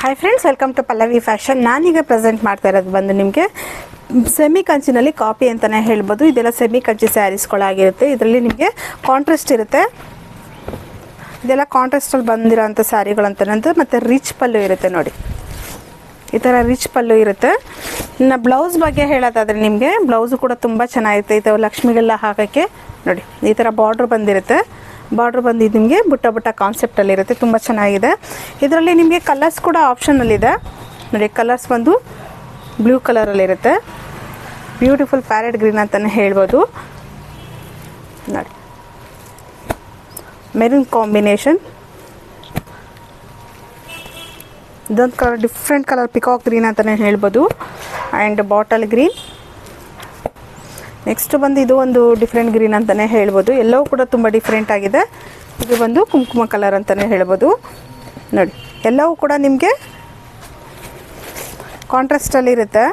Hi friends welcome to Pallavi fashion ನಾನೀಗ present ಮಾಡ್ತಾ ಇರೋದು ಬಂದು ನಿಮಗೆ ಸೆಮಿ ಕಂಚಿನಲ್ಲಿ ಕಾಪಿ ಅಂತಲೇ ಹೇಳ್ಬೋದು. ಇದೆಲ್ಲ ಸೆಮಿ ಕಂಚಿ ಸ್ಯಾರೀಸ್ಗಳಾಗಿರುತ್ತೆ ಇದರಲ್ಲಿ ನಿಮಗೆ ಕಾಂಟ್ರಾಸ್ಟ್ ಇರುತ್ತೆ. ಇದೆಲ್ಲ ಕಾಂಟ್ರಾಸ್ಟಲ್ಲಿ ಬಂದಿರೋಂಥ ಸ್ಯಾರಿಗಳಂತ ಮತ್ತು ರಿಚ್ ಪಲ್ಲು ಇರುತ್ತೆ ನೋಡಿ. ಈ ಥರ ರಿಚ್ ಪಲ್ಲು ಇರುತ್ತೆ. ಇನ್ನು ಬ್ಲೌಸ್ ಬಗ್ಗೆ ಹೇಳೋದಾದರೆ ನಿಮಗೆ ಬ್ಲೌಸು ಕೂಡ ತುಂಬ ಚೆನ್ನಾಗಿರುತ್ತೆ. ಇದು ಲಕ್ಷ್ಮಿಗೆಲ್ಲ ಹಾಕೋಕ್ಕೆ. ನೋಡಿ, ಈ ಥರ ಬಾರ್ಡ್ರ್ ಬಂದಿರುತ್ತೆ. ಬಾರ್ಡ್ರ್ ಬಂದಿದ್ದು ನಿಮಗೆ ಬುಟ್ಟ ಬುಟ್ಟ ಕಾನ್ಸೆಪ್ಟಲ್ಲಿರುತ್ತೆ ತುಂಬ ಚೆನ್ನಾಗಿದೆ. ಇದರಲ್ಲಿ ನಿಮಗೆ ಕಲರ್ಸ್ ಕೂಡ ಆಪ್ಷನಲ್ಲಿದೆ ನೋಡಿ ಕಲರ್ಸ್ ಬಂದು ಬ್ಲೂ ಕಲರಲ್ಲಿರುತ್ತೆ ಬ್ಯೂಟಿಫುಲ್ ಪ್ಯಾರೆಟ್ ಗ್ರೀನ್ ಅಂತಲೇ ಹೇಳ್ಬೋದು. ನೋಡಿ. ಮೆರಿನ್ ಕಾಂಬಿನೇಷನ್ ಇದೊಂದು colour different colour peacock green ಅಂತಲೇ ಹೇಳ್ಬೋದು. ಆ್ಯಂಡ್ ಬಾಟಲ್ ಗ್ರೀನ್ ನೆಕ್ಸ್ಟ್ ಬಂದು ಇದು ಒಂದು ಡಿಫ್ರೆಂಟ್ ಗ್ರೀನ್ ಅಂತಲೇ ಹೇಳ್ಬೋದು. ಎಲ್ಲವೂ ಕೂಡ ತುಂಬ ಡಿಫ್ರೆಂಟ್ ಆಗಿದೆ. ಇದು ಬಂದು ಕುಂಕುಮ ಕಲರ್ ಅಂತಲೇ ಹೇಳ್ಬೋದು. ನೋಡಿ, ಎಲ್ಲವೂ ಕೂಡ ನಿಮಗೆ ಕಾಂಟ್ರಾಸ್ಟಲ್ಲಿ ಇರುತ್ತೆ.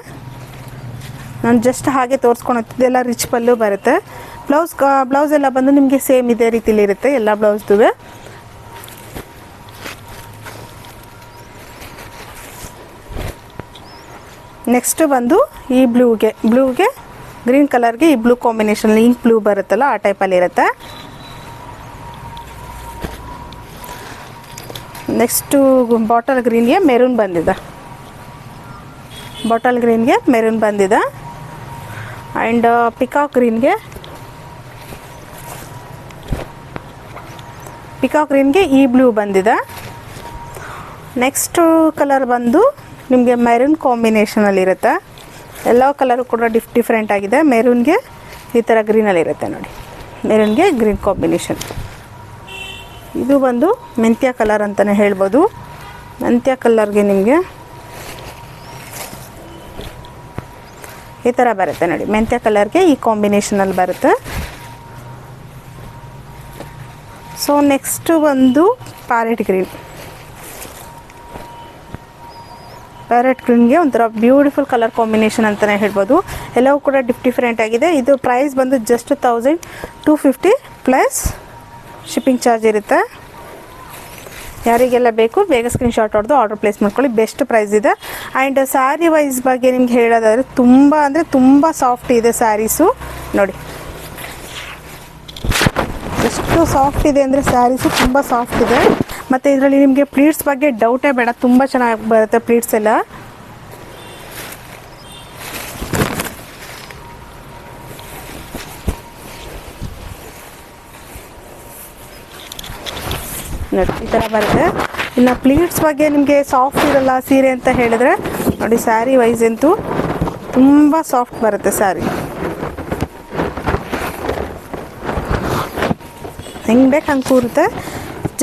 ನಾನು ಜಸ್ಟ್ ಹಾಗೆ ತೋರಿಸ್ಕೊಂಡು ಇದೆಲ್ಲ ರಿಚ್ ಪಲ್ಲು ಬರುತ್ತೆ. ಬ್ಲೌಸ್ ಬ್ಲೌಸ್ ಎಲ್ಲ ಬಂದು ನಿಮಗೆ ಸೇಮ್ ಇದೇ ರೀತಿಲಿ ಇರುತ್ತೆ, ಎಲ್ಲ ಬ್ಲೌಸ್ದು ನೆಕ್ಸ್ಟ್ ಬಂದು ಈ ಬ್ಲೂಗೆ ಬ್ಲೂಗೆ ಗ್ರೀನ್ ಕಲರ್ಗೆ ಈ ಬ್ಲೂ ಕಾಂಬಿನೇಷನ್ ಇಂಕ್ ಬ್ಲೂ ಬರುತ್ತಲ್ಲ, ಆ ಟೈಪಲ್ಲಿ ಇರುತ್ತೆ. ನೆಕ್ಸ್ಟು ಬಾಟಲ್ ಗ್ರೀನ್ಗೆ ಮೆರೂನ್ ಬಂದಿದೆ. ಬಾಟಲ್ ಗ್ರೀನ್ಗೆ ಮೆರೂನ್ ಬಂದಿದೆ. ಆ್ಯಂಡ್ ಪಿಕಾಕ್ ಗ್ರೀನ್ಗೆ ಪಿಕಾಕ್ ಗ್ರೀನ್ಗೆ ಈ ಬ್ಲೂ ಬಂದಿದೆ. ನೆಕ್ಸ್ಟು ಕಲರ್ ಬಂದು ನಿಮಗೆ ಮೆರೂನ್ ಕಾಂಬಿನೇಷನಲ್ಲಿರುತ್ತೆ ಎಲ್ಲ ಕಲರು ಕೂಡ ಡಿಫ್ ಡಿಫ್ರೆಂಟ್ ಆಗಿದೆ. ಮೆರೂನ್ಗೆ ಈ ಥರ ಗ್ರೀನಲ್ಲಿರುತ್ತೆ ನೋಡಿ. ಮೆರೂನ್ಗೆ ಗ್ರೀನ್ ಕಾಂಬಿನೇಷನ್ ಇದು ಬಂದು ಮೆಂತ್ಯ ಕಲರ್ ಅಂತಲೇ ಹೇಳ್ಬೋದು. ಮೆಂತ್ಯ ಕಲರ್ಗೆ ನಿಮಗೆ ಈ ಥರ ಬರುತ್ತೆ ನೋಡಿ. ಮೆಂತ್ಯ ಕಲರ್ಗೆ ಈ ಕಾಂಬಿನೇಷನಲ್ಲಿ ಬರುತ್ತೆ. ಸೊ ನೆಕ್ಸ್ಟು ಬಂದು ಪ್ಯಾರೆಟ್ ಗ್ರೀನ್ ಪ್ಯಾರೆಟ್ ಗ್ರೀನ್ಗೆ ಒಂಥರ ಬ್ಯೂಟಿಫುಲ್ ಕಲರ್ ಕಾಂಬಿನೇಷನ್ ಅಂತಲೇ ಹೇಳ್ಬೋದು. ಎಲ್ಲವೂ ಕೂಡ ಡಿಫ್ ಡಿಫ್ರೆಂಟ್ ಆಗಿದೆ. ಇದು ಪ್ರೈಸ್ ಬಂದು just thousand two fifty plus shipping charge ಇರುತ್ತೆ. ಯಾರಿಗೆಲ್ಲ ಬೇಕು ಬೇಗ ಸ್ಕ್ರೀನ್ಶಾಟ್ ಹೊಡೆದು ಆರ್ಡರ್ ಪ್ಲೇಸ್ ಮಾಡ್ಕೊಳ್ಳಿ. ಬೆಸ್ಟ್ ಪ್ರೈಸ್ ಇದೆ. ಆ್ಯಂಡ್ ಸ್ಯಾರಿ ವೈಸ್ ಬಗ್ಗೆ ನಿಮ್ಗೆ ಹೇಳೋದಾದರೆ ತುಂಬ ಅಂದರೆ ತುಂಬ ಸಾಫ್ಟ್ ಇದೆ ಸ್ಯಾರೀಸು ನೋಡಿ. ಎಷ್ಟು ಸಾಫ್ಟ್ ಇದೆ ಅಂದರೆ ಸ್ಯಾರೀಸು ತುಂಬ ಸಾಫ್ಟ್ ಇದೆ. ಮತ್ತು ಇದರಲ್ಲಿ ನಿಮಗೆ ಪ್ಲೀಟ್ಸ್ ಬಗ್ಗೆ ಡೌಟೇ ಬೇಡ, ತುಂಬ ಚೆನ್ನಾಗಿ ಬರುತ್ತೆ ಪ್ಲೀಟ್ಸ್ ಎಲ್ಲ. ನೋಡಿ, ಈ ಥರ ಬರುತ್ತೆ. ಇನ್ನು ಪ್ಲೀಟ್ಸ್ ಬಗ್ಗೆ ನಿಮಗೆ ಸಾಫ್ಟ್ ಇರಲ್ಲ ಸೀರೆ ಅಂತ ಹೇಳಿದ್ರೆ, ನೋಡಿ ಸ್ಯಾರಿ ವೈಸ್ ಅಂತೂ ತುಂಬ ಸಾಫ್ಟ್ ಬರುತ್ತೆ ಸ್ಯಾರಿ ಹೆಂಗೆ ಬೇಕು ಹಂಗೆ ಕೂರುತ್ತೆ.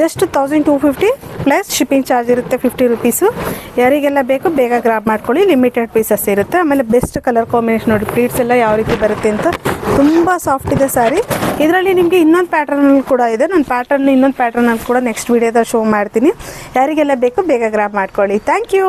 Just thousand two fifty plus shipping charge ಇರುತ್ತೆ ಫಿಫ್ಟಿ ರುಪೀಸು ಯಾರಿಗೆಲ್ಲ ಬೇಕು ಬೇಗ ಗ್ರಾಬ್ ಮಾಡ್ಕೊಳ್ಳಿ. ಲಿಮಿಟೆಡ್ ಪೀಸಸ್ ಇರುತ್ತೆ. ಆಮೇಲೆ ಬೆಸ್ಟ್ ಕಲರ್ ಕಾಂಬಿನೇಷನ್ ನೋಡಿ ಪ್ಲೀಟ್ಸ್ ಎಲ್ಲ ಯಾವ ರೀತಿ ಬರುತ್ತೆ ಅಂತ ತುಂಬ ಸಾಫ್ಟ್ ಇದೆ ಸಾರಿ ಇದರಲ್ಲಿ ನಿಮಗೆ ಇನ್ನೊಂದು ಪ್ಯಾಟರ್ನಲ್ಲಿ ಕೂಡ ಇದೆ. ನಾನು ಪ್ಯಾಟರ್ನ್ ಇನ್ನೊಂದು ಪ್ಯಾಟರ್ನಲ್ಲಿ ಕೂಡ ನೆಕ್ಸ್ಟ್ ವೀಡಿಯೋದಲ್ಲಿ ಶೋ ಮಾಡ್ತೀನಿ. ಯಾರಿಗೆಲ್ಲ ಬೇಕು ಬೇಗ ಗ್ರಾಬ್ ಮಾಡ್ಕೊಳ್ಳಿ. Thank you